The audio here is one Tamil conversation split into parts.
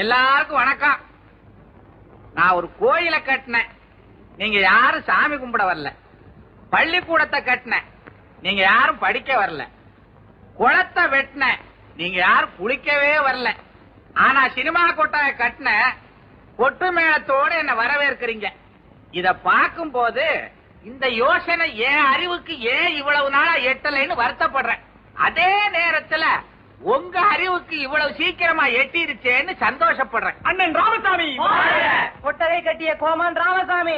எல்லாருக்கும் வணக்கம். நான் ஒரு கோயிலை கட்டினேன். நீங்க யாரும் சாமி கும்பிட வரல. பள்ளிக்கூடத்தை கட்டினேன். நீங்க யாரும் படிக்க வரல. குளத்தை வெட்டினேன். நீங்க யாரும் குளிக்கவே வரல. ஆனா சினிமா கொட்டாய கட்டின கொட்டு மேளத்தோடு என்ன வரவேற்கிறீங்க. இத பார்க்கும் போது இந்த யோசனை என் அறிவுக்கு ஏன் இவ்வளவு நாளா எட்டலைன்னு வருத்தப்படுறேன். அதே நேரத்துல உங்க அறிவுக்கு இவ்வளவு சீக்கிரமா எட்டிருச்சேன்னு சந்தோஷப்படுறேன். அண்ணன் ராமசாமி! கொட்டகை கட்டிய கோமான் ராமசாமி!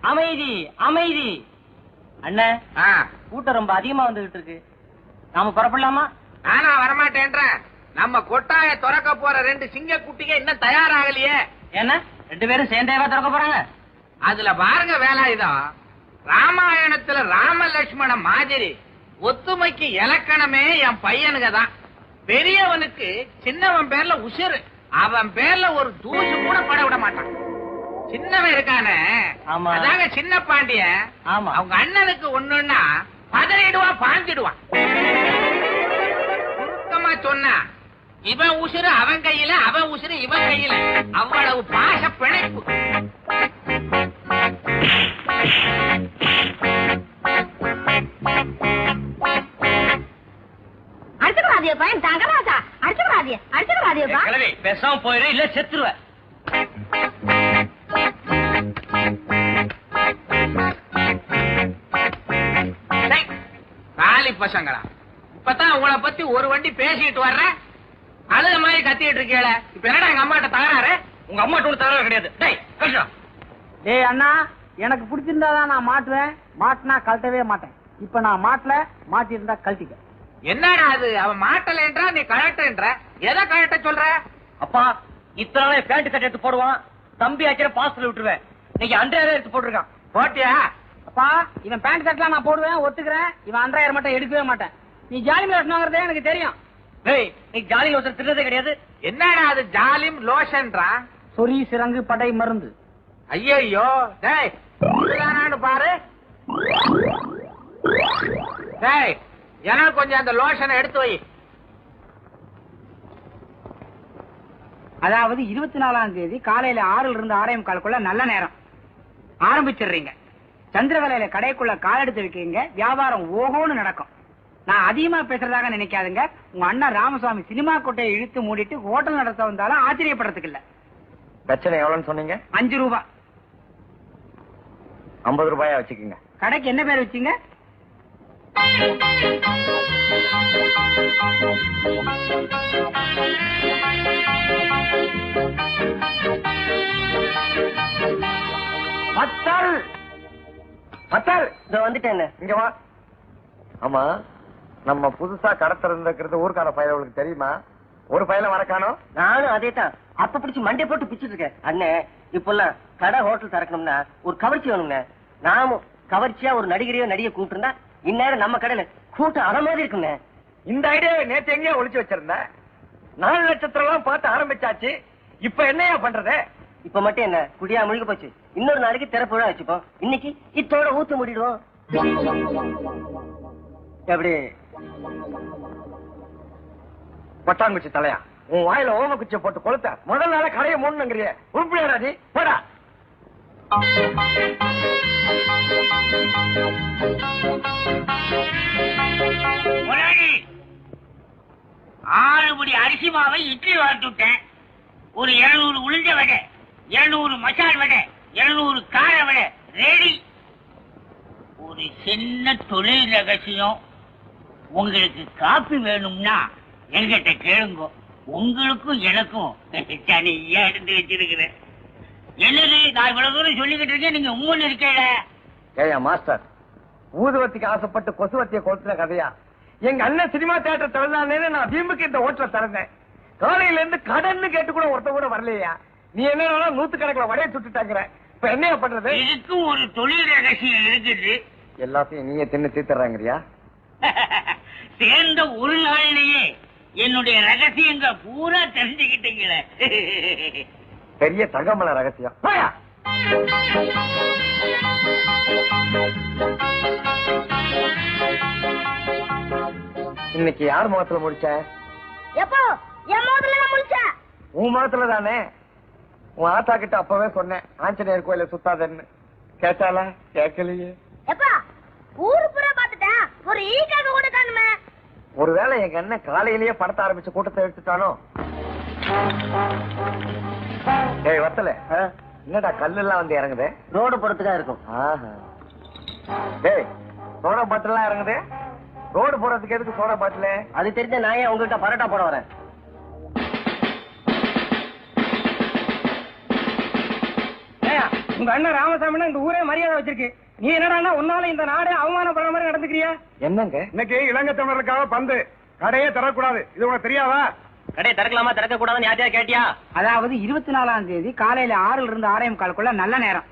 அமைதி அமைதி! அண்ணன் ஆ, கூட்டம் ரொம்ப அதிகமா வந்துகிட்டு இருக்கு. நாம புறப்படலாமா? நானா வரமாட்டேன்றேன் நம்ம கொட்டாய திறக்க போற ரெண்டு சிங்க குட்டிங்க இன்னும் தயாராகலையே. என்ன? ரெண்டு பேரும் சேர்ந்தேவா திறக்க போறாங்க? அதுல பாருங்க வேலாயுதம் ராமாயணத்துல ராம லட்சுமண மாதிரி ஒத்துமைக்கு இலக்கணமே என் பையனுங்க தான். பெரியவனுக்கு சின்னவன் பேர்ல உசுரு அவன் பேர்ல ஒரு தூசு கூட பட விட மாட்டான். சின்னவன் இருக்கானே. அதாங்க சின்ன பாண்டியன். ஆமா. அவங்க அண்ணனுக்கு ஒண்ணுன்னா பதறிடுவான் பாஞ்சிடுவான் சுருக்கமா சொன்னா இவன் உசுறு அவன் கையில அவன் உசுறு இவன் கையில. அவ்வளவு பாச பிணைப்பு. அடிச்சுக்கூடாதிய பையன். தங்கராஜா அடிச்சுக்கூடாதிய அடிச்சுக்கூடாதியப்பா கிளவி பேசாம போயிரு இல்ல செத்துருவ. காலி பசங்களா. இப்பதான் உங்களை பத்தி ஒரு வண்டி பேசிட்டு வர்றேன் அழுத மாதிரி கத்திட்டு இருக்கீல இப்ப என்னடா எங்க அம்மாட்ட தகராறு? உங்க அம்மா டூ தர கிடையாது. டேய் கஷ்டம். டேய் அண்ணா எனக்கு பிடிச்சிருந்தாதான் நான் மாட்டுவேன். மாட்டினா கழட்டவே மாட்டேன். இப்ப நான் மாட்டல மாட்டிருந்தா கழட்டிக்க. என்னடா அது? அவன் மாட்டலன்றா நீ கழட்டுன்ற எதை கழட்ட சொல்ற? அப்பா இத்தனை நாள் பேண்ட் கட்ட எடுத்து போடுவான். தம்பி ஆக்கிற பாஸ்டர் விட்டுருவேன். இன்னைக்கு அன்றையாயிரம் எடுத்து போட்டிருக்கான். போட்டியா? அப்பா இவன் பேண்ட் ஷர்ட்லாம் நான் போடுவேன் ஒத்துக்கிறேன். இவன் அன்றாயிரம் மட்டும் எடுக்கவே மாட்டேன். நீ ஜாலி மிளசனுங்கிறதே எனக்கு தெரியும். டேய் நீ ஜாலி ஒருத்தர் திட்டதே கிடையாது. என்னடா அது ஜாலிம் லோஷன்றா? சொறி சிறங்கு படை மருந்து. ஐயோ டேய் பாரு. டேய் எனக்கு கொஞ்சம் அந்த லோஷனை எடுத்து வை. அதாவது இருபத்தி நாலாம் தேதி காலையில ஆறுல இருந்து ஆறே காலுக்குள்ள நல்ல நேரம். ஆரம்பிச்சிடுறீங்க. சந்திரவேலையில கடைக்குள்ள கால் எடுத்து வைக்கிறீங்க. வியாபாரம் ஓஹோன்னு நடக்கும். நான் அதிகமா பேசுறதாக நினைக்காதுங்க. உங்க அண்ணன் ராமசாமி சினிமா கோட்டையை இழுத்து மூடிட்டு ஹோட்டல் நடத்த வந்தாலும் ஆச்சரியப்படுறதுக்கு இல்ல. பிரச்சனை எவ்வளவுன்னு சொன்னீங்க? அஞ்சு ரூபாய் ஐம்பது ரூபாயா வச்சுக்கோங்க. கடைக்கு என்ன பேர் வச்சீங்க? பத்தல் பத்தல் இதோ வந்துட்டேன் இங்க வா. ஆமா நம்ம புதுசா கடை திறந்திருக்கிறது ஊர்க்கான பயலுக்கு தெரியுமா? ஒரு பையல வரக்கானோ நானும் அதே தான் அப்ப பிடிச்சு மண்டை போட்டு பிச்சுட்டு இருக்கேன். அண்ணே இப்பெல்லாம் கடை ஹோட்டல் திறக்கணும்னா ஒரு கவர்ச்சி வேணும்ண்ணே. நாமும் கவர்ச்சியா ஒரு நடிகரையோ நடிகை கூப்பிட்டுருந்தா இந்நேரம் நம்ம கடையில கூட்டம் அற மாதிரி இருக்குங்க இந்த ஐடியாவை நேத்து எங்கேயோ ஒளிச்சு வச்சிருந்த. நாலு நட்சத்திரம் எல்லாம் பார்த்து ஆரம்பிச்சாச்சு. இப்ப என்னையா பண்றது? இப்ப மட்டும் என்ன குடியா முழுக போச்சு. இன்னொரு நாளைக்கு திறப்புழா வச்சுப்போம். இன்னைக்கு இத்தோட ஊத்து முடிடுவோம். எப்படி? பட்டாங்குச்சி தலையா? உன் வாயில ஓம குச்சியை போட்டு கொளுத்த. முதல் நாள கடையை மூணுங்கிறிய உருப்படியாடா போடா. ஆறு படி அரிசி மாவை இட்லி வளர்த்துட்டேன் ஒரு இருநூறு உளுந்த வடை இருநூறு மசால் வடை இருநூறு கார வடை ரெடி ஒரு சின்ன தொழில் ரகசியம். உங்களுக்கு காப்பி வேணும்னா எங்கிட்ட கேளுங்க. உங்களுக்கும் எனக்கும் தனியா எடுத்து வச்சிருக்கிறேன். என்னது? நான் இவ்வளவு தூரம் சொல்லிக்கிட்டு இருக்கேன் நீங்க உண்மைன்னு இருக்கேல ஏயா மாஸ்டர் ஊதுவத்திக்கு ஆசைப்பட்டு கொசுவத்திய கொளுத்துன கதையா? எங்க அண்ணன் சினிமா தியேட்டர் திறந்தானே நான் வீம்புக்கு இந்த ஹோட்டல திறந்தேன். காலையில இருந்து கடன்னு கேட்டு கூட ஒருத்த கூட வரலையா? நீ என்ன நூத்து கணக்குல வடைய சுட்டுட்டாங்கிற. இப்ப என்னையா பண்றது? இதுக்கும் ஒரு தொழில் ரகசியம் இருக்குது. எல்லாத்தையும் நீயே தின்னு தீத்துறாங்கறியா சேர்ந்த ஒரு நாள்லயே என்னுடைய ரகசியங்க பூரா தெரிஞ்சுக்கிட்டீங்களே. பெரிய தங்கமல ரகசியம். இன்னைக்கு யார் முகத்துல முடிச்ச? எப்போ? என் மோதுல நான் முடிச்சேன் உன் மதத்துல தானே? உன் ஆத்தா கிட்ட அப்பவே சொன்னேன். ஆஞ்சநேயர் கோயில சுத்தாதன்னு. கேட்டாளா? கேட்கலையே. எப்பா ஊரு பூரா பாத்துட்டேன் ஒரு ஈக்காக கூட காணுமே ஒருவேளை எங்க அண்ணன் காலையிலேயே படத்த ஆரம்பிச்ச கூட்டத்தை எடுத்துட்டானோ? ஏய் வத்தல. என்னடா கல்லு எல்லாம் வந்து இறங்குது? ரோடு பொறுத்துக்கா இருக்கும். டேய் சோடா பாட்டில் எல்லாம் இறங்குது? ரோடு போறதுக்கு எதுக்கு சோடா பாட்டில்? அது தெரிஞ்ச நான் ஏன் உங்ககிட்ட பரோட்டா போட வரேன்? உங்க அண்ணன் ராமசாமினா இந்த ஊரே மரியாதை வச்சிருக்கு. நீ என்னடா உன்னால இந்த நாடே அவமானப்படுற மாதிரி நடந்துக்கிறியா? என்னங்க? இன்னைக்கு இலங்கை தமிழருக்காக பந்து கடையே தரக்கூடாது இது உனக்கு தெரியாதா? கடையை திறக்கலாமா? திறக்க கூடாதுன்னு யார்ட்டையா கேட்டியா? அதாவது இருபத்தி நாலாம் தேதி காலையில ஆறுல இருந்து ஆறே முக்காலுக்குள்ள நல்ல நேரம்.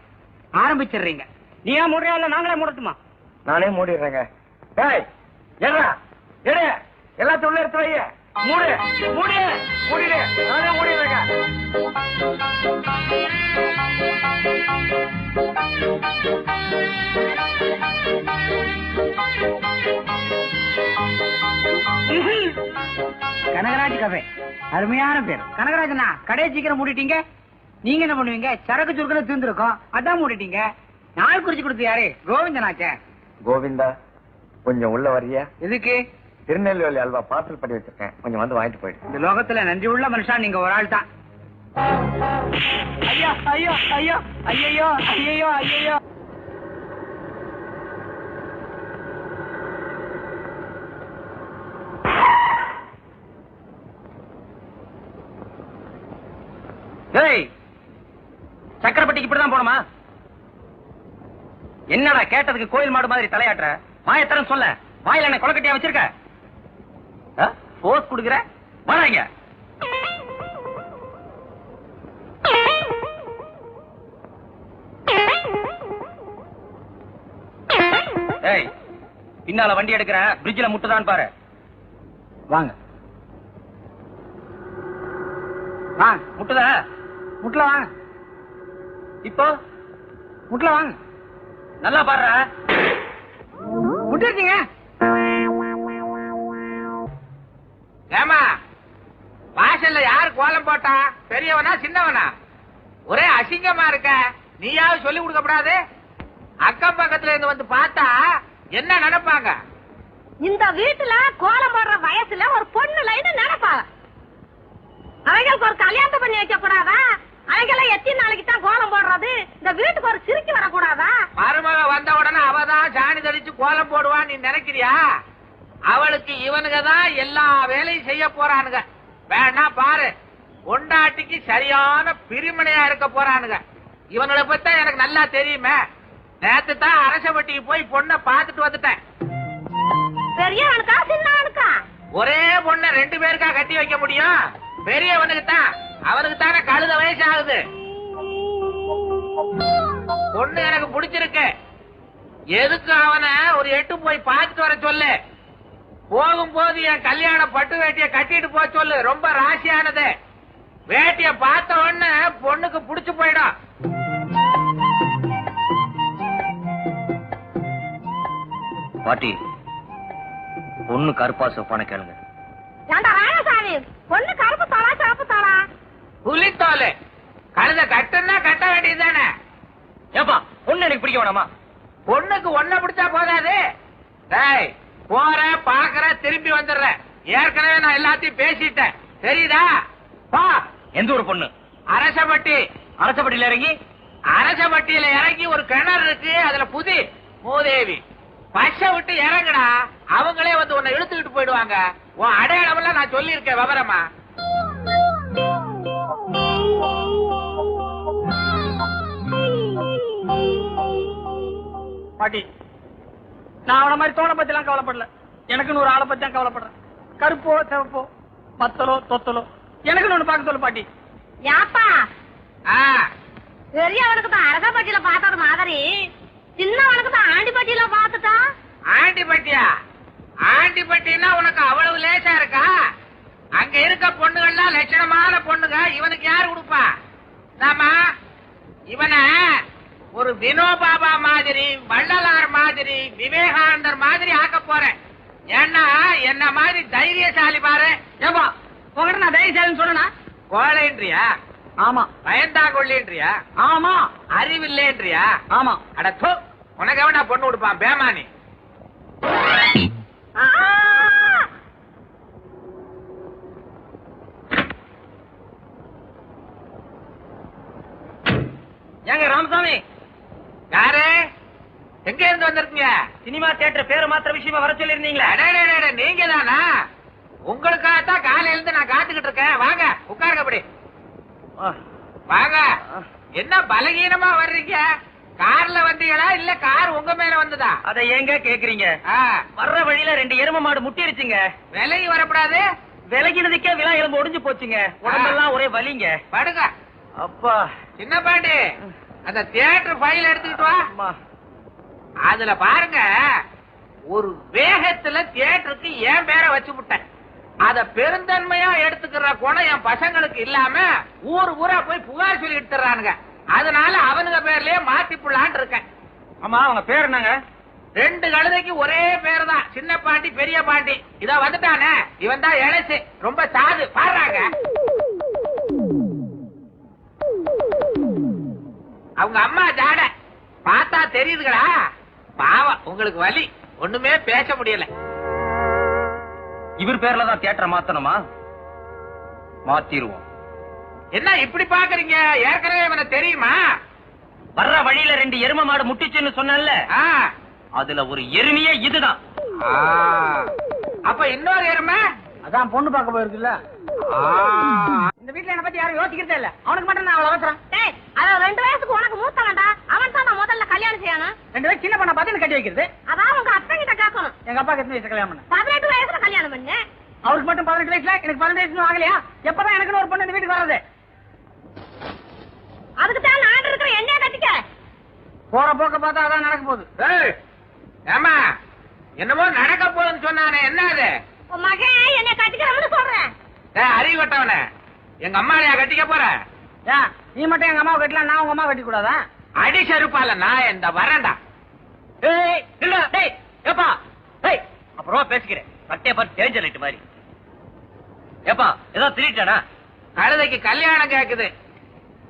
ஆரம்பிச்சிடுறீங்க. நீ ஏன் மூடுறியா? இல்ல நாங்களே மூடட்டுமா? நானே மூடிடுறேங்க. டேய் என்ன எடு எல்லாத்தையும் உள்ள எடுத்து வைய. மூடு மூடு மூடிடு. நானே மூடிடுறேங்க கனகராஜ் கஃபே அருமையான பேர். கனகராஜனா கடையை சீக்கிரம் மூடிட்டீங்க. நீங்க என்ன பண்ணுவீங்க? சரக்கு சுருக்குன்னு தீர்ந்துருக்கோம். அதான் மூடிட்டீங்க. நாள் குறிச்சு கொடுத்து யாரு? கோவிந்தனாச்சே. கோவிந்தா கொஞ்சம் உள்ள வரியா எதுக்கு? திருநெல்வேலி அல்வா பார்சல் பண்ணி வச்சிருக்கேன். கொஞ்சம் வந்து வாங்கிட்டு போயிடு. இந்த லோகத்துல நன்றி உள்ள மனுஷன் நீங்க ஒரு ஆள் தான் ஐயோ ஐயோ ஐயோ ஐயோ ஐயோ டேய் சக்கரப்பட்டிக்கு இப்படிதான் போணுமா? என்னடா கேட்டதுக்கு கோயில் மாடு மாதிரி தலையாட்டுற? வாயத்தரம் சொல்ல. வாயில என்ன கொலக்கட்டியா வச்சிருக்க? போஸ் குடுக்குற? வாடாங்க டேய் பின்னால வண்டி எடுக்கிறேன் பிரிட்ஜ்ல முட்டுதான் பாரு. வாங்க. வாங்க முட்டுதா? முட்ல வாங்க. இப்போ? முட்ல வாங்க. நல்லா பாடுற. முட்டிருக்கீங்க ஏமா வாசல்ல யாரு கோலம் போட்டா? பெரியவனா சின்னவனா? ஒரே அசிங்கமா இருக்க. நீயாவது சொல்லி கொடுக்கப்படாது. அக்கம் பக்கத்துல இருந்து வந்து பார்த்தா என்ன நினைப்பாங்க? இந்த வீட்டுல கோலம் போடுற வயசுல ஒரு பொண்ணு லைன் நினைப்பாங்க. அவைகளுக்கு ஒரு கல்யாணத்தை பண்ணி வைக்க கூடாதா அவைகெல்லாம் எத்தனை நாளைக்கு தான் கோலம் போடுறது? இந்த வீட்டுக்கு ஒரு சிரிக்கி வரக்கூடாதா? மருமக வந்த உடனே அவதான் சாணி தெளிச்சு கோலம் போடுவான்னு நீ நினைக்கிறியா? அவளுக்கு இவனுங்க தான் எல்லா வேலையும் செய்ய போறானுங்க. வேணா பாரு பொண்டாட்டிக்கு சரியான பிரிமனையா இருக்க போறானுங்க. இவனுங்களை பத்தி எனக்கு நல்லா தெரியுமே. நேத்து தான் அரசப்பட்டிக்கு போய் பொண்ணை பார்த்துட்டு வந்துட்டேன். பெரியவனுக்கா சின்னவனுக்கா? ஒரே பொண்ணை ரெண்டு பேருக்கா கட்டி வைக்க முடியும்? பெரியவனுக்கு தான் அவனுக்கு தானே கழுத வயசு ஆகுது. பொண்ணு எனக்கு பிடிச்சிருக்கு. எதுக்கு அவனை ஒரு எட்டு போய் பார்த்துட்டு வர சொல்லு? போகும்போது என் கல்யாண பட்டு வேட்டிய கட்டிட்டு போக சொல்லு. ரொம்ப ராசியானது. வேட்டிய பார்த்த உடனே பொண்ணுக்கு புடிச்சு போயிடும். பாட்டி பொண்ணு கருப்பா சொப்பான கேளுங்க. ஏண்டா ராயசாமி? பொண்ணு கருப்பு தாளா சிவப்பு தாளா புலித்தோலு. கழுத கட்டுன்னா கட்ட வேண்டியதுதானே ஏப்பா பொண்ணு எனக்கு பிடிக்க வேணாமா? பொண்ணுக்கு ஒன்ன பிடிச்சா போதாது. டேய் போற பாக்குற திரும்பி வந்துடுற. ஏற்கனவே நான் எல்லாத்தையும் பேசிட்டேன். தெரியுதா? பா. எந்த ஒரு பொண்ணு? அரசப்பட்டி. அரசப்பட்டியில இறங்கி? அரசப்பட்டியில இறங்கி ஒரு கிணறு இருக்கு அதுல புதி மூதேவி. பச்சை விட்டு இறங்குடா அவங்களே வந்து உன்னை இழுத்துக்கிட்டு போயிடுவாங்க. உன் அடையாளம் எல்லாம் நான் சொல்லியிருக்கேன் விவரமா. பாட்டி நான் அவன மாதிரி தோணை பத்தி எல்லாம் கவலைப்படல. எனக்குன்னு ஒரு ஆளை பத்தி தான் கவலைப்படுறேன். கருப்போ சிவப்போ மத்தலோ தொத்தலோ எனக்குன்னு ஒண்ணு பார்க்க சொல்லு பாட்டி. யாப்பா? பெரியவனுக்கு தான் அரசப்பட்டியில பார்த்தது மாதிரி சின்னவனுக்கு தான் ஆண்டிப்பட்டியில பார்த்துட்டா? ஆண்டிப்பட்டியா ஆண்டிப்பட்டின்னா உனக்கு அவ்வளவு லேசா இருக்கா? அங்க இருக்க பொண்ணுகள்லாம் லட்சணமான பொண்ணுங்க இவனுக்கு யாரு கொடுப்பா? நாம இவனை ஒரு வினோபாபா மாதிரி வள்ளலார் மாதிரி விவேகானந்தர் மாதிரி ஆக்க போறேன். ஏன்னா என்ன மாதிரி தைரியசாலி பாரு. ஏப்பா உங்ககிட்ட நான் தைரியசாலின்னு சொன்னா கோழைன்றியா? ஆமா. பயந்தா கொள்ளின்றியா? ஆமா. அறிவில்லைன்றியா? ஆமா. அட தோ உனக்கு எவனா பொண்ணு கொடுப்பான் பேமானி! ஏங்க ராமசாமி யாரு? எங்க இருந்து வந்திருக்கீங்க? சினிமா தியேட்டர் பேரை மாத்திர விஷயமா வர சொல்லிருந்தீங்களே நீங்க தானா உங்களுக்காகத்தான் காலையில இருந்து நான் காத்துக்கிட்டு இருக்கேன். வாங்க உட்காருங்க அப்படி. வாங்க. என்ன பலகீனமா வர்றீங்க? கார்ல வந்தீங்களா? இல்ல கார் உங்க மேல வந்ததா? அதை ஏங்க கேக்குறீங்க? வர்ற வழியில ரெண்டு எரும மாடு முட்டிருச்சுங்க. விலகி வரக்கூடாது. விலகினதுக்கே விழா எலும்பு ஒடிஞ்சு போச்சுங்க. உடம்பெல்லாம் ஒரே வலிங்க. படுங்க. அப்பா. சின்ன பாண்டி. அந்த தியேட்டர் ஃபைல் எடுத்துக்கிட்டு வா. அம்மா. அதுல பாருங்க ஒரு வேகத்துல தியேட்டருக்கு என் பேரை வச்சு விட்டேன். அத பெருந்தன்மையா எடுத்துக்கிற குணம் என் பசங்களுக்கு இல்லாம ஊர் ஊரா போய் புகார் சொல்லி எடுத்துறானுங்க அதனால அவனுங்க பேர்லயே மாத்தி புள்ளான்னு இருக்கேன். ஆமா அவங்க பேர் என்னங்க? ரெண்டு கழுதைக்கு ஒரே பேர் தான் சின்ன பாண்டி பெரிய பாண்டி. இத வந்துட்டானே. இவன் தான் இழைச்சு ரொம்ப சாது. பாடுறாங்க. அவங்க அம்மா ஜாட. பார்த்தா தெரியுதுங்களா பாவம் உங்களுக்கு வலி. ஒண்ணுமே பேச முடியல. இவர் பேர்ல தான் தியேட்டரை மாத்தணுமா? மாத்திருவோம். என்ன இப்படி பாக்குறீங்க ஏற்கனவே இவனை தெரியுமா? வர்ற வழியில ரெண்டு எரும மாடு முட்டிச்சுன்னு சொன்னேன்ல. ஆ. அதுல ஒரு எருமையே இதுதான். ஆ. அப்ப இன்னொரு எருமை? அதான் பொண்ணு பார்க்க போயிருக்குல்ல. ஆ. இந்த வீட்ல என்ன பத்தி யாரும் யோசிக்கிறதே இல்ல. அவனுக்கு மட்டும் நான் அவ்வளவு அவசரம். டேய், அவன் ரெண்டு வயசுக்கு உனக்கு மூத்தவன்டா. அவன் தான் நான் முதல்ல கல்யாணம் செய்யணும். ரெண்டு பேரும் சின்ன பண்ண பார்த்து எனக்கு கட்டி வைக்கிறது? அதான் உங்க அத்தை கிட்ட கேட்கணும். எங்க அப்பாக்கு எத்தனை வயசு கல்யாணம் பண்ண? பதினெட்டு வயசுல கல்யாணம் பண்ணு. அவருக்கு மட்டும் பதினெட்டு வயசுல? எனக்கு பதினெட்டு வயசு ஆகலையா? எப்பதான் எனக்கு ஒரு பொண்ணு இந்த வீட்டுக்கு வர்றது அதுக்கு தான் நான் இருக்கிற என்னைய கட்டிக்க. போற போக்க பார்த்தா அதான் நடக்க போகுது. ஏம்மா என்னமோ நடக்க போகுதுன்னு சொன்னானே என்ன அது? உன் மகன் என்னைய கட்டிக்கிறவனு சொல்றேன். ஏய், அறிவட்டவன எங்க அம்மாளையா கட்டிக்க போற? ஏன் நீ மட்டும் எங்க அம்மாவை கட்டலாம் நான் உங்க அம்மா கட்டி கூடாதா அடி செருப்பால நான் இந்த வரேன்டா. ஏய் இல்ல டேய் ஏப்பா. டேய் அப்புறமா பேசிக்கிறேன். கட்டே பார்த்து தெரிஞ்ச லைட் மாதிரி. ஏப்பா ஏதோ திருட்டானா கழுதைக்கு கல்யாணம் கேக்குது.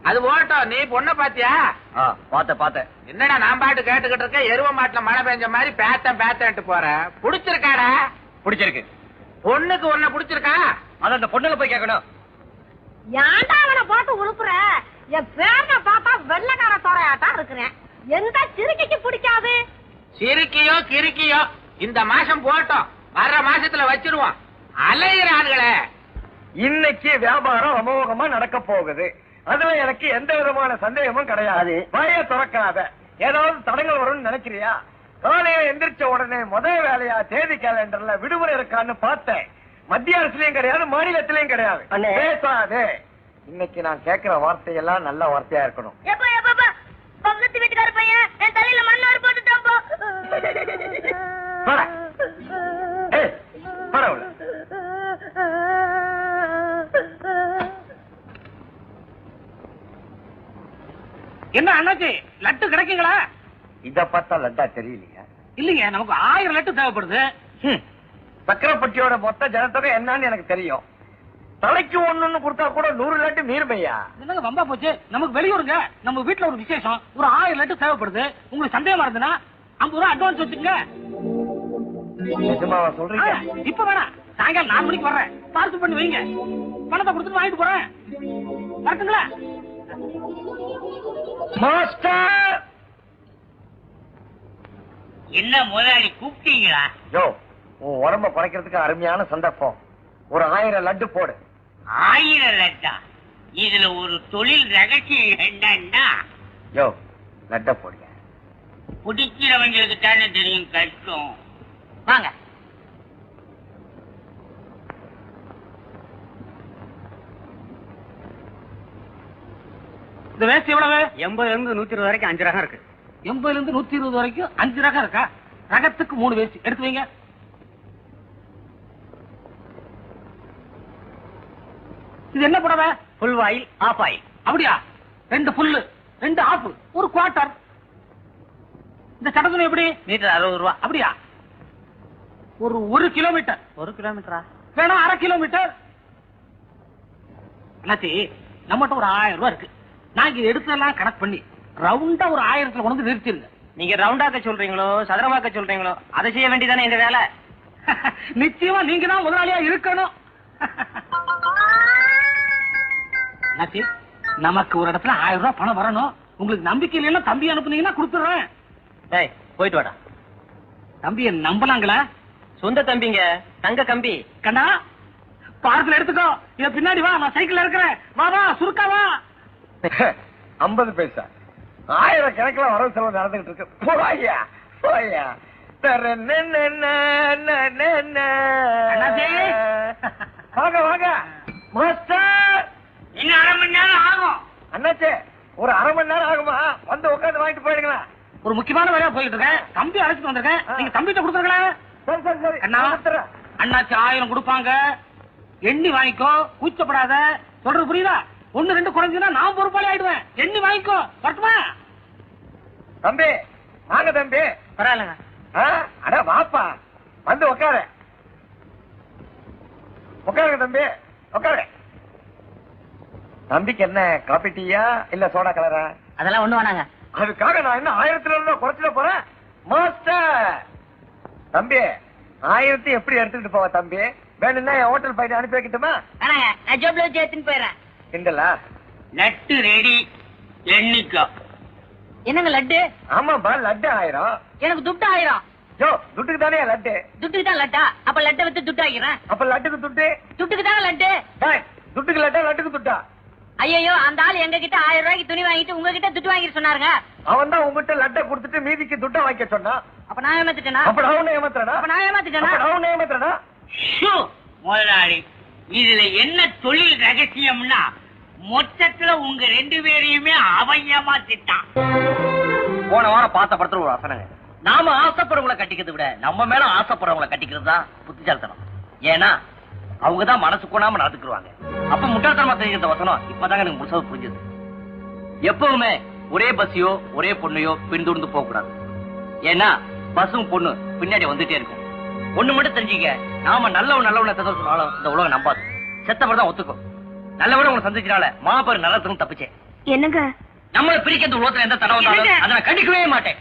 அது ஓட்டம் நீ பொண்ண பாத்தியா? ஆ பார்த்தேன் பார்த்தேன். என்னடா நான் பாட்டு கேட்டுக்கிட்டு இருக்க எருவ மாட்டுல மழை பெஞ்ச மாதிரி பேத்தன் பேத்தன்ட்டு போற. புடிச்சிருக்காடா? பிடிச்சிருக்கு. பொண்ணுக்கு உன்னை புடிச்சிருக்கா? அத அந்த பொண்ணுல போய் கேட்கணும். ஏன்டா அவனை போட்டு உழுப்புற? என் பேரனை பார்த்தா வெள்ளக்கார தோரையாட்டா இருக்கிறேன். எந்த சிறுக்கைக்கு பிடிக்காது? சிரிக்கியோ கிறுக்கியோ இந்த மாசம் போட்டோம். வர்ற மாசத்துல வச்சிருவோம். அலையிறானுங்களே இன்னைக்கு வியாபாரம் அமோகமா நடக்க போகுது. அதுல எனக்கு எந்த விதமான சந்தேகமும் கிடையாது. வாய திறக்காத. ஏதாவது தடங்கள் வரும்னு நினைக்கிறியா? காலையில எந்திரிச்ச உடனே முதல் வேலையா தேதி கேலண்டர்ல விடுமுறை இருக்கான்னு பார்த்தேன். மத்திய அரசுலயும் கிடையாது மாநிலத்திலயும் கிடையாது. பேசாதே இன்னைக்கு நான் கேட்கிற வார்த்தையெல்லாம் நல்ல வார்த்தையா இருக்கணும் எப்ப எப்ப எப்ப? பக்கத்து வீட்டுக்கார பையன் என் தலையில மண்ணாறு போட்டுட்டான் போ. போடா. ஏய், போடா உள்ள. என்ன அண்ணாச்சி லட்டு கிடைக்குங்களா இத பார்த்தா லட்டா தெரியலையா இல்லைங்க நமக்கு ஆயிரம் லட்டு தேவைப்படுது. சக்கரப்பட்டியோட மொத்த ஜனத்தொகை என்னன்னு எனக்கு தெரியும். தலைக்கு ஒண்ணுன்னு கொடுத்தா கூட நூறு லட்டு மீறுமையா? என்னங்க வம்பா போச்சு? நமக்கு வெளியூருங்க. நம்ம வீட்ல ஒரு விசேஷம். ஒரு ஆயிரம் லட்டு தேவைப்படுது. உங்களுக்கு சந்தேகமா இருந்ததுன்னா ஐம்பது ரூபா அட்வான்ஸ் வச்சுக்கங்க. நிஜமாவா சொல்றீங்க? ஆ, இப்ப வேணாம் சாயங்காலம் நாலு மணிக்கு வர்றேன். பார்சல் பண்ணி வைங்க. பணத்தை கொடுத்துட்டு வாங்கிட்டு போறேன். வரட்டுங்களா? மாஸ்டர்! என்ன முதலாளி கூப்பிட்டீங்களா? யோ உன் உடம்ப குறைக்கிறதுக்கு அருமையான சந்தர்ப்பம். ஒரு ஆயிரம் லட்டு போடு. ஆயிரம் லட்டா? இதுல ஒரு தொழில் ரகசியம் என்னன்னா? யோ லட்ட போடுங்க. பிடிக்கிறவங்களுக்கு தானே தெரியும் கஷ்டம். வாங்க. இந்த வேஸ்ட் எவ்வளவு? எண்பதுல இருந்து நூத்தி இருபது வரைக்கும் அஞ்சு ரகம் இருக்கு. எண்பதுல இருந்து நூத்தி இருபது வரைக்கும் அஞ்சு ரகம் இருக்கா? ரகத்துக்கு மூணு வேஸ்ட் எடுத்து வைங்க. இது என்ன புடவை? ஃபுல் ஆயில் ஆஃப் ஆயில் அப்படியா? ரெண்டு புல்லு ரெண்டு ஆஃப் ஒரு குவார்டர் இந்த சட்டத்துணி எப்படி? மீட்டர் அறுபது ரூபா. அப்படியா? ஒரு ஒரு கிலோமீட்டர் ஒரு கிலோமீட்டரா வேணா அரை கிலோமீட்டர் அண்ணாச்சி நம்மகிட்ட ஒரு ஆயிரம் ரூபாய் இருக்கு. நாங்க இதை எடுத்ததெல்லாம் கணக்கு பண்ணி ரவுண்டா ஒரு ஆயிரத்துல கொண்டு வந்து நிறுத்திருங்க. நீங்க ரவுண்டாக்க சொல்றீங்களோ சதுரமாக்க சொல்றீங்களோ அதை செய்ய வேண்டியதானே எங்க வேலை? நிச்சயமா நீங்க தான் முதலாளியா இருக்கணும். அண்ணாச்சி நமக்கு ஒரு இடத்துல ஆயிரம் ரூபாய் பணம் வரணும். உங்களுக்கு நம்பிக்கை இல்லைன்னா தம்பி அனுப்புனீங்கன்னா கொடுத்துடுறேன். டேய் போயிட்டு வாடா. தம்பியை நம்பலாங்களா? சொந்த தம்பிங்க தங்க கம்பி கண்ணா பார்சல் எடுத்துக்கோ. இத பின்னாடி வா நான் சைக்கிள்ல இருக்கிறேன். வா வா சுருக்கா வா. ஐம்பது பைசா. ஆயிரம் கணக்கில் வரவு செலவு நடந்துகிட்டு இருக்கு. போயா போயா. வாங்க வாங்க. மாஸ்டர்! இன்னும் அரை மணி நேரம் ஆகும். அண்ணாச்சே ஒரு அரை மணி நேரம் ஆகுமா? வந்து உட்காந்து வாங்கிட்டு போயிடுங்களா? ஒரு முக்கியமான வேலையா போயிட்டு இருக்கேன். தம்பி அழைச்சிட்டு வந்திருக்கேன். நீங்க தம்பிட்ட கொடுத்துருங்களேன் சரி சரி சரி. அண்ணா. அண்ணாச்சி ஆயிரம் கொடுப்பாங்க. எண்ணி வாங்கிக்கோ கூச்சப்படாத. சொல்றது புரியுதா? ஒண்ணு ரெண்டு குறைஞ்சுன்னா நான் பொறுப்பாளி ஆயிடுவேன். எண்ணி வாங்கிக்கோ. வரட்டுமா? தம்பி வாங்க தம்பி. பரவாயில்லங்க. ஆ, அட வாப்பா. வந்து உட்காரு. உட்காருங்க தம்பி. உட்காரு. தம்பிக்கு என்ன காபி டீயா இல்ல சோடா கலரா அதெல்லாம் ஒண்ணு வேணாங்க. அதுக்காக நான் என்ன ஆயிரத்துல இருந்தா குறைச்சிட போறேன்? மாஸ்டர் தம்பி ஆயிரத்தி எப்படி எடுத்துக்கிட்டு போவ தம்பி? வேணும்னா என் ஹோட்டல் பையனை அனுப்பி வைக்கட்டுமா? நான் ஜோப்ல வச்சு எடுத்துன்னு போயிடுறேன். கிண்டலா? லட்டு ரெடி எண்ணிக்கோ. என்னங்க லட்டு? ஆமாப்பா லட்டு ஆயிரம். எனக்கு துட்டு ஆயிரம். யோ துட்டுக்கு தானே லட்டு? துட்டுக்கு தான் லட்டா? அப்ப லட்டை வித்து துட்டு ஆகிறேன் அப்ப லட்டுக்கு துட்டு? துட்டுக்கு தாங்க லட்டு? டேய், துட்டுக்கு லட்டா லட்டுக்கு துட்டா? ஐயோ அந்த ஆள் எங்க கிட்ட ஆயிரம் ரூபாய்க்கு துணி வாங்கிட்டு உங்ககிட்ட துட்டு வாங்கிட்டு சொன்னாருங்க. அவன் தான் உங்ககிட்ட லட்டை கொடுத்துட்டு மீதிக்கு துட்டை வாங்கிக்க சொன்னான் அப்ப நான் ஏமாத்திட்டேனா? அப்ப நான் ஏமாத்துறேனா? அப்ப நான் ஏமாத்திட்டேனா? நான் ஏமாத்துறேனா? ஷூ, முதலாளி இதுல என்ன தொழில் ரகசியம்னா மொத்தத்துல உங்க ரெண்டு பேரையுமே அவன் ஏமாத்திட்டான். போன வாரம் பார்த்த படத்துல ஒரு வசனங்க நாம ஆசைப்படுறவங்கள கட்டிக்கிறதை விட நம்ம மேல ஆசைப்படுறவங்கள கட்டிக்கிறது தான் புத்திசாலித்தனம். ஏன்னா அவங்க தான் மனசு கொண்டாம நடந்துக்குருவாங்க. அப்ப முட்டாள்தனமா தெரிஞ்சிருந்த வசனம் இப்பதாங்க எனக்கு முழுசாக புரிஞ்சது. எப்பவுமே ஒரே பஸ்ஸையோ ஒரே பொண்ணையோ பின்தொடர்ந்து போக கூடாது ஏன்னா பஸ்ஸும் பொண்ணு பின்னாடி வந்துட்டே இருக்கும். ஒண்ணு மட்டும் தெரிஞ்சுக்க நாம நல்லவன் நல்லவனை எத்தனை சொன்னாலும் இந்த உலகம் நம்பாது. செத்தவர் தான் ஒத்துக்கும். நல்லவன உங்களை சந்திச்சனால மாபெரும் நல்லத்துக்கும் தப்பிச்சேன். என்னங்க? நம்மளை பிரிக்க இந்த உலகத்துல எந்த தடவை வந்தாலும்? அதை நான் கண்டிக்கவே மாட்டேன்.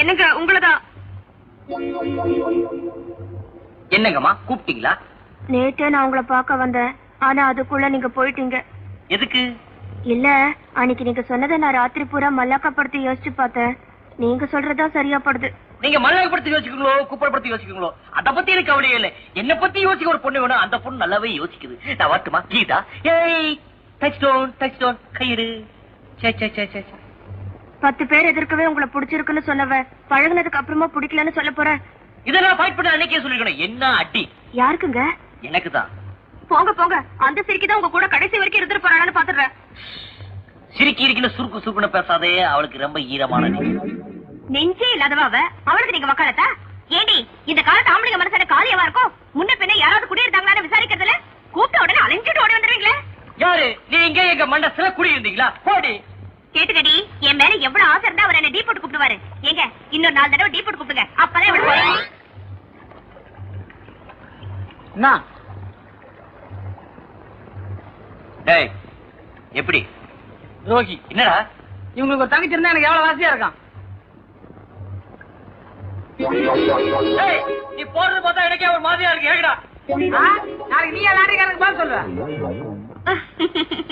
என்னங்க உங்களதான்? என்னங்கம்மா கூப்பிட்டீங்களா? நேத்தே நான் உங்களை பார்க்க வந்தேன். ஆனா அதுக்குள்ள நீங்க போயிட்டீங்க. எதுக்கு? இல்ல அன்னைக்கு நீங்க சொன்னதை நான் ராத்திரி பூரா மல்லாக்கப்படுத்தி யோசிச்சு பார்த்தேன். நீங்க சொல்றதா சரியா படுது. நீங்க மல்லாகப்படுத்தி யோசிக்கீங்களோ குப்பைப்படுத்தி யோசிக்கீங்களோ அத பத்தி எனக்கு கவலையே இல்லை. என்ன பத்தி யோசிக்க ஒரு பொண்ணு வேணும். அந்த பொண்ணு நல்லாவே யோசிக்குது. நான் வரட்டுமா? கீதா? ஏய் டச் டோன் டச் டோன் கையிடு. சே சே சே சே. பத்து பேர் எதிர்க்கவே உங்களை பிடிச்சிருக்குன்னு சொன்னவ பழகுனதுக்கு அப்புறமா பிடிக்கலன்னு சொல்ல போறேன். இதெல்லாம் ஃபைட் பண்ண அன்னைக்கே சொல்லிருக்கணும். என்ன அடி? யாருக்குங்க? எனக்கு தான் போங்க போங்க. அந்த சிரிக்கி தான் உங்க கூட கடைசி வரைக்கும் இருந்துட்டு போறான்னு பாத்துறேன் சிரிக்கி இருக்கின சுருக்கு சுருக்குன்னு பேசாதே அவளுக்கு ரொம்ப ஈரமான நெஞ்சு. நெஞ்சே இல்லாதவ அவ? அவளுக்கு நீங்க வக்காலத்தா? ஏடி இந்த காலத்து ஆம்பளைங்க மனசான காலியவா இருக்கும் முன்ன பின்ன யாராவது குடியிருந்தாங்களான்னு விசாரிக்கிறதுல கூப்பிட்ட உடனே அலைஞ்சிட்டு ஓடி வந்துருவீங்களே யாரு? நீங்க எங்க மண்டத்துல குடி இருந்தீங்களா போடி. கேட்டுக்கடி என் மேல எவ்வளவு ஆசை இருந்தா அவர் என்ன டீ போட்டு கூப்பிடுவாரு. ஏங்க இன்னொரு நாலு தடவை டீ போட்டு கூப்பிடுங்க. அப்பதான் இவ்வளவு என்ன? டேய் எப்படி? ரோகி. என்னடா? இவங்களுக்கு ஒரு தங்கச்சி இருந்தா எனக்கு எவ்வளவு வாசியா இருக்கான் டேய் நீ போறது பார்த்தா எனக்கே ஒரு மாதிரியா இருக்கு. ஏகடா? நாளைக்கு நீ லாட்டரிக்காரனுக்கு பதில் சொல்லுவ?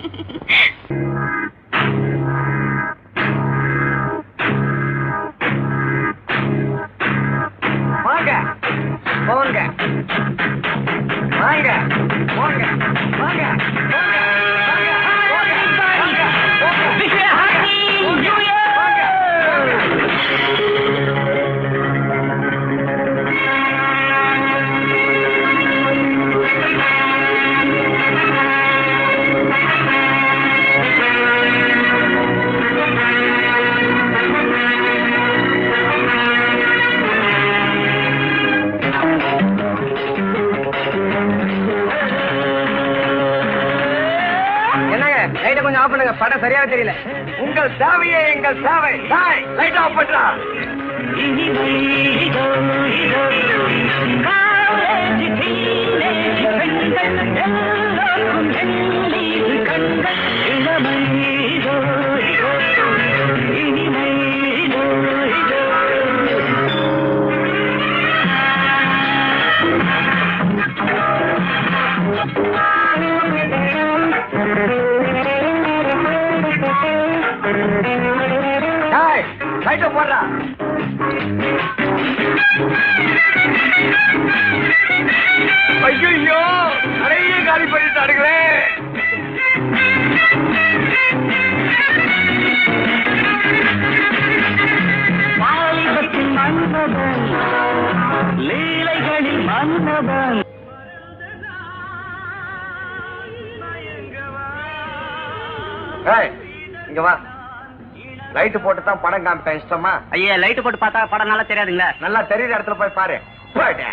லைட் போட்டு தான் படம் காமிப்பேன் இஷ்டமா? ஐயா லைட் போட்டு பார்த்தா படம் நல்லா தெரியாதுங்களா. நல்லா தெரியுற இடத்துல போய் பாரு. போயிட்டே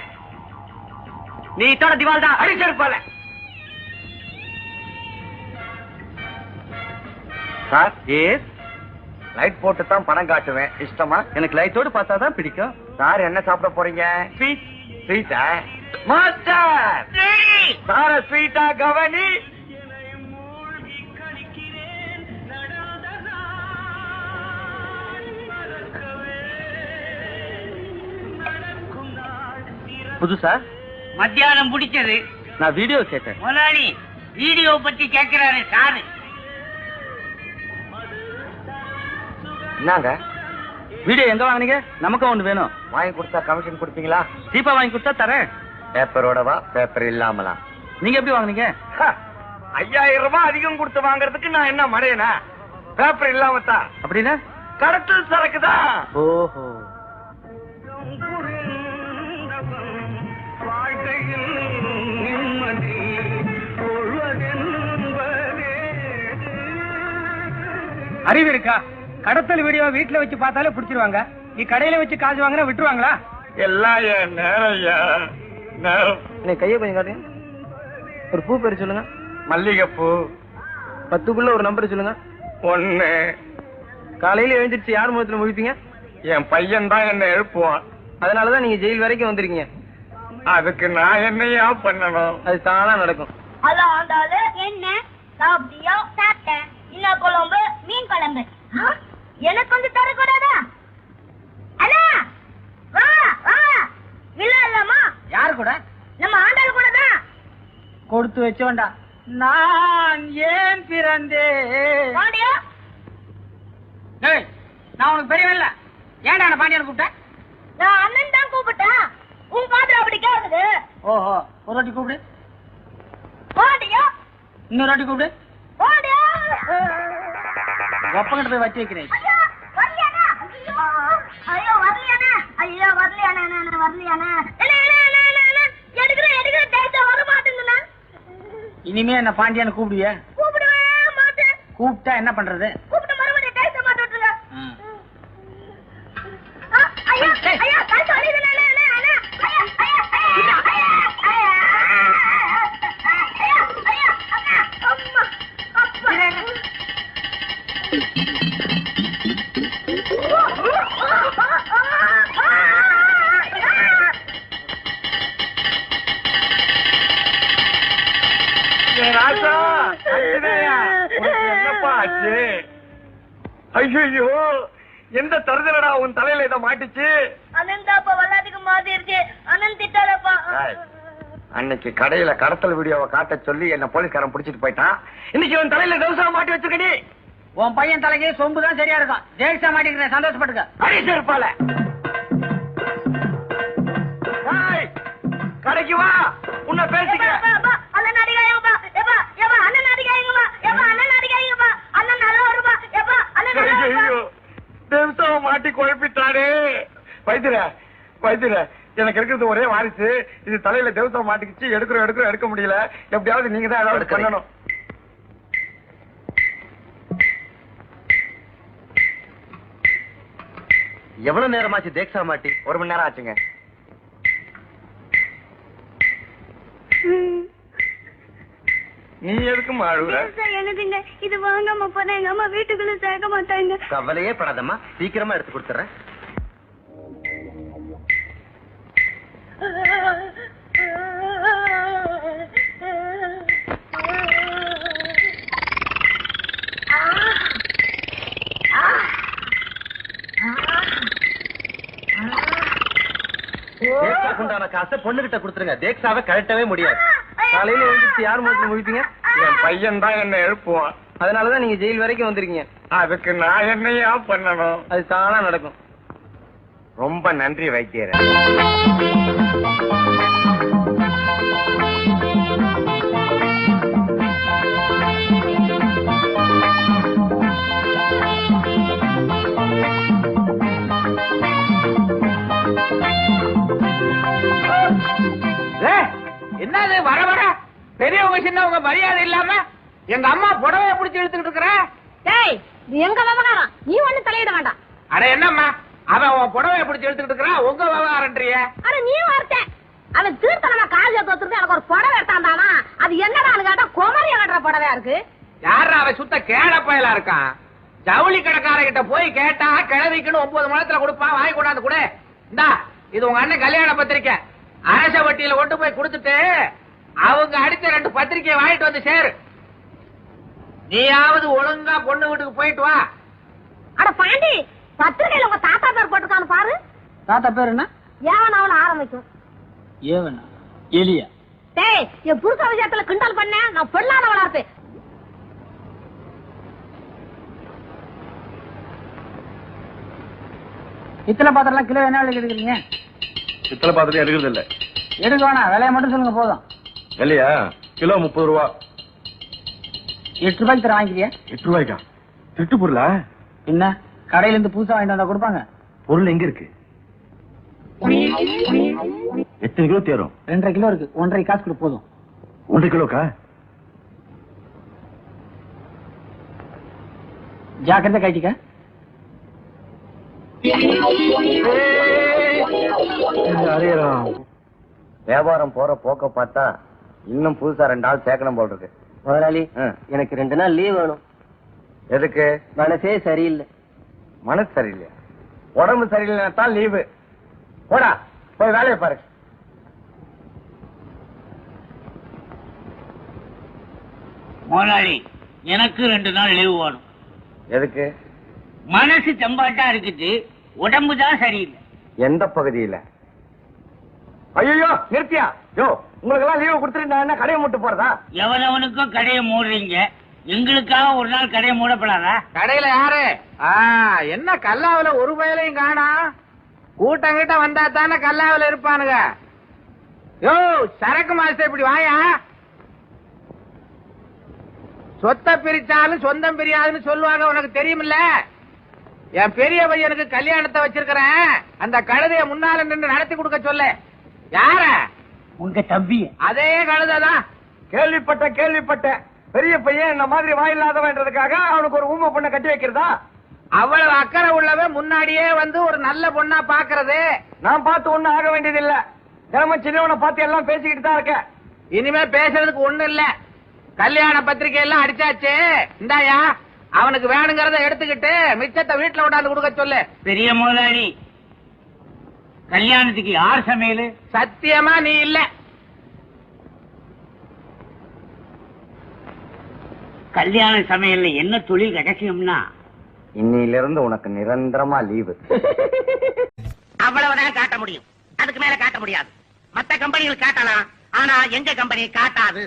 நீ இத்தோட திவால் தான். அடிச்சிருப்பால சார்? எஸ் லைட் போட்டு தான் படம் காட்டுவேன் இஷ்டமா? எனக்கு லைட்டோடு பார்த்தா தான் பிடிக்கும். சார் என்ன சாப்பிட போறீங்க? ஸ்வீட் ஸ்வீட்டா மாஸ்டர் சார ஸ்வீட்டா கவனி! புதுசா? மத்தியானம் பிடிச்சது. நான் வீடியோ கேட்டேன். முதலாளி வீடியோ பத்தி கேட்கிறாரு சாரு. என்னங்க? வீடியோ எங்க வாங்குனீங்க? நமக்கும் ஒண்ணு வேணும். வாங்கி கொடுத்தா கமிஷன் கொடுப்பீங்களா? சீப்பா வாங்கி கொடுத்தா தரேன். பேப்பரோடவா பேப்பர் இல்லாமலா? நீங்க எப்படி வாங்குனீங்க? ஐயாயிரம் ரூபாய் அதிகம் கொடுத்து வாங்குறதுக்கு நான் என்ன மடையனா? பேப்பர் இல்லாம தான் அப்படின்னா? கடத்தல் சரக்கு தான் ஓஹோ. அறிவு இருக்கா? கடத்தல் வீடியோ வீட்டுல வச்சு பார்த்தாலே பிடிச்சிருவாங்க. நீ கடையில வச்சு காசு வாங்கினா விட்டுருவாங்களா? எல்லாம் என் நேரம் ஐயா நேரம். நீ கையை கொஞ்சம் காட்டுங்க. ஒரு பூ பேர் சொல்லுங்க. மல்லிகைப்பூ. பத்துக்குள்ள ஒரு நம்பர் சொல்லுங்க. ஒண்ணு. காலையில எழுந்திருச்சு யார் முகத்துல முழிப்பீங்க? என் பையன் தான் என்ன எழுப்புவான். அதனாலதான் நீங்க ஜெயில் வரைக்கும் வந்திருக்கீங்க. அதுக்கு நான் என்னையா பண்ணணும்? அது தானா நடக்கும். என்ன? சாப்பிட்டியா சாப்பிட்டேன். என்ன குழம்பு மீன் குழம்பு? எனக்கு வந்து தரக்கூடாதா? அண்ணா வா வா. இல்ல இல்லம்மா. யாரு கூட? நம்ம ஆண்டாள் கூட தான். கொடுத்து வச்சோண்டா. நான் ஏன் பிறந்தேன்? பாண்டியா டேய், நான் உனக்கு பெரியவன் இல்ல. ஏன்டா நான் பாண்டியன் கூப்பிட்டேன் நான் அண்ணன் தான் கூப்பிட்டேன். உன் பாட்டு அப்படி கேக்குது. ஓஹோ ஒரு வாட்டி கூப்பிடு. பாண்டியா? இன்னொரு வாட்டி கூப்பிடு. பாண்டியா? ஒப்பங்கிட்ட போய் வச்சு வைக்கிறேன். ஐயோ ஐயோ இனிமே என்ன பாண்டியன்னு கூப்பிடுவிய? கூப்பிட்டா என்ன பண்றது? ஐயோ எந்த தருதலடா உன் தலையில இத மாட்டுச்சு? அண்ணன் தாப்பா வல்லாதுக்கு மாத்திருச்சு அண்ணன் திட்டாலப்பா அன்னைக்கு கடையில கடத்தல் வீடியோவை காட்ட சொல்லி என்ன போலீஸ்காரன் புடிச்சிட்டு போயிட்டான். இன்னைக்கு உன் தலையில தவசா மாட்டி வச்சிருக்கடி உன் பையன் தலைக்கு சொம்பு தான் சரியா இருக்கும். ஜெயிச்சா மாட்டிக்கிறேன் சந்தோஷப்பட்டுக்க. அடிச்சு ஏய், கடைக்கு வா. உன்னை பேசிக்கிறேன். மாட்டி குழப்பிட்டாரு வைத்திர வைத்திர எனக்கு இருக்கிறது ஒரே வாரிசு. இது தலையில தேவசாவை மாட்டிக்கிச்சு. எடுக்கிறோம் எடுக்கிறோம் எடுக்க முடியல. எப்படியாவது நீங்க தான் ஏதாவது. பண்ணணும். எவ்வளவு நேரமாச்சு தேக்ஸா மாட்டி? ஒரு மணி நேரம் ஆச்சுங்க. நீ எதுக்கு அழுகுற? எனக்குங்க இது வாங்காம போனா எங்க அம்மா வீட்டுக்குள்ள சேர்க்க மாட்டாங்க. கவலையே படாதம்மா. சீக்கிரமா எடுத்து கொடுத்துறேன் உண்டான காசை பொண்ணுகிட்ட கொடுத்துருங்க. தேக்ஸாவை கழட்டவே முடியாது. காலையில எழுந்திரிச்சு யார் மூச்சு முடிப்பீங்க என் பையன் தான் என்ன எழுப்புவான். அதனாலதான் நீங்க ஜெயில் வரைக்கும் வந்திருக்கீங்க. அதுக்கு நான் என்னையா பண்ணணும்? அது தானா நடக்கும். ரொம்ப நன்றி வைத்தியர். என்னது? வர வர. பெரியவங்க சின்னவங்க மரியாதை இல்லாம எங்க அம்மா புடவைய பிடிச்சு இழுத்துக்கிட்டு இருக்கிற? டேய் இது எங்க விவகாரம்? நீ ஒண்ணு தலையிட வேண்டாம். அட என்னம்மா? அவன் உன் புடவைய பிடிச்சு இழுத்துக்கிட்டு இருக்கிறான் உங்க விவகாரன்றிய அட நீ வார்த்தை. அவன் தீர்த்தனமா கால் சேர்த்து வச்சிருந்து எனக்கு ஒரு புடவை எடுத்தாண்டானா அது என்னடான்னு கேட்டா குமரிய கட்டுற புடவையா இருக்கு? யாரா அவன் சுத்த கேட பயலா இருக்கான்? ஜவுளி கடைக்காரங்கிட்ட போய் கேட்டா கிழவிக்குன்னு ஒன்பது மணத்துல கொடுப்பான். வாங்கி கொண்டாந்து கொடு. இந்தா இது உங்க அண்ணன் கல்யாண பத்திரிக்கை. அரச வட்டியில கொண்டு போய் கொடுத்துட்டு அவங்க அடிச்ச ரெண்டு பத்திரிக்கையை வாங்கிட்டு வந்து சேரு. நீயாவது ஒழுங்கா பொண்ணு வீட்டுக்கு போயிட்டு வா. அட பாண்டி பத்திரிகையில உங்க தாத்தா பேர் போட்டுக்கான்னு பாரு. தாத்தா பேர் என்ன? ஏவன் அவள ஆரம்பிக்கும். ஏவனா? எலியா? டேய் என் புருஷ விஷயத்துல கிண்டல் பண்ண நான் பெண்ணானவளா இருப்பேன். இத்தனை பாத்திரம் கிலோ என்ன விலைக்கு எடுக்கிறீங்க? பித்தளை பாத்திரம் எடுக்கிறது இல்ல எடுக்க வேணாம் விலையை மட்டும் சொல்லுங்க போதும். இல்லையா கிலோ முப்பது ரூபா. எட்டு ரூபாய்க்கு தர வாங்கிக்கிறியா எட்டு ரூபாய்க்கா? திட்டு பொருளா? என்ன? கடையில இருந்து புதுசா வாங்கிட்டு வந்தா கொடுப்பாங்க. பொருள் எங்க இருக்கு? எத்தனை கிலோ தேரும்? ரெண்டரை கிலோ இருக்கு. ஒன்றரை காசு கொடு போதும். ஒன்றரை கிலோக்கா? ஜாக்கிரதை கட்டிக்க. வியாபாரம் போற போக்க பார்த்தா இன்னும் புதுசா ரெண்டு ஆள் சேர்க்கணும் போல் இருக்கு. முதலாளி எனக்கு ரெண்டு நாள் லீவ் வேணும். எதுக்கு? மனசே சரியில்லை. மனசு சரியில்லையா? உடம்பு சரியில்லைன்னா தான் லீவு போடா போய் வேலையை பாரு. முதலாளி எனக்கு ரெண்டு நாள் லீவு வேணும். எதுக்கு? மனசு செம்பாட்டா இருக்குது உடம்பு தான் சரியில்லை. எந்த பகுதியில? ஐயோ நிறுத்தியா? யோ உங்களுக்கு எல்லாம் லீவு கொடுத்துட்டு நான் என்ன கடையை மூட்டு போறதா? எவனவனுக்கும் கடையை மூடுறீங்க? எங்களுக்காக ஒரு நாள் கடையை மூடப்படாதா? கடையில யாரு? ஆ, என்ன கல்லாவுல ஒரு பயலையும் காணா? கூட்டம் கிட்ட வந்தா தானே கல்லாவுல இருப்பானுங்க. யோ சரக்கு மாஸ்டர் இப்படி வாயா? சொத்தை பிரிச்சாலும் சொந்தம் பிரியாதுன்னு சொல்லுவாங்க உனக்கு தெரியுமில்ல? என் பெரிய பையனுக்கு கல்யாணத்தை வச்சிருக்கிறேன். அந்த கழுதைய முன்னால நின்று நடத்தி கொடுக்க சொல்லு யார? உங்க தம்பி. அதே கழுதைதான். கேள்விப்பட்ட கேள்விப்பட்ட. பெரிய பையன் இந்த மாதிரி வாயில்லாதவன்றதுக்காக அவனுக்கு ஒரு ஊமை பொண்ணை கட்டி வைக்கிறதா? அவ்வளவு அக்கறை உள்ளவன் முன்னாடியே வந்து ஒரு நல்ல பொண்ணா பாக்குறது. நான் பார்த்து ஒண்ணும் ஆக வேண்டியது இல்ல தினமும் சின்னவனை பார்த்து எல்லாம் பேசிக்கிட்டு தான் இருக்கேன். இனிமே பேசுறதுக்கு ஒண்ணு இல்ல. கல்யாண பத்திரிக்கை எல்லாம் அடிச்சாச்சு. இந்தாயா அவனுக்கு வேணுங்கிறத எடுத்துக்கிட்டு மிச்சத்தை வீட்டுல கொண்டாந்து கொடுக்க சொல்லு. பெரிய முதலாளி கல்யாணத்துக்கு யார் சமையல்? சத்தியமா நீ இல்ல. கல்யாண சமையல்ல என்ன தொழில் கிடைக்கும்னா இன்னில இருந்து உனக்கு நிரந்தரமா லீவு. அவ்வளவுதான் காட்ட முடியும். அதுக்கு மேல காட்ட முடியாது. மத்த கம்பெனிகள் காட்டலாம். ஆனா எங்க கம்பெனி காட்டாது?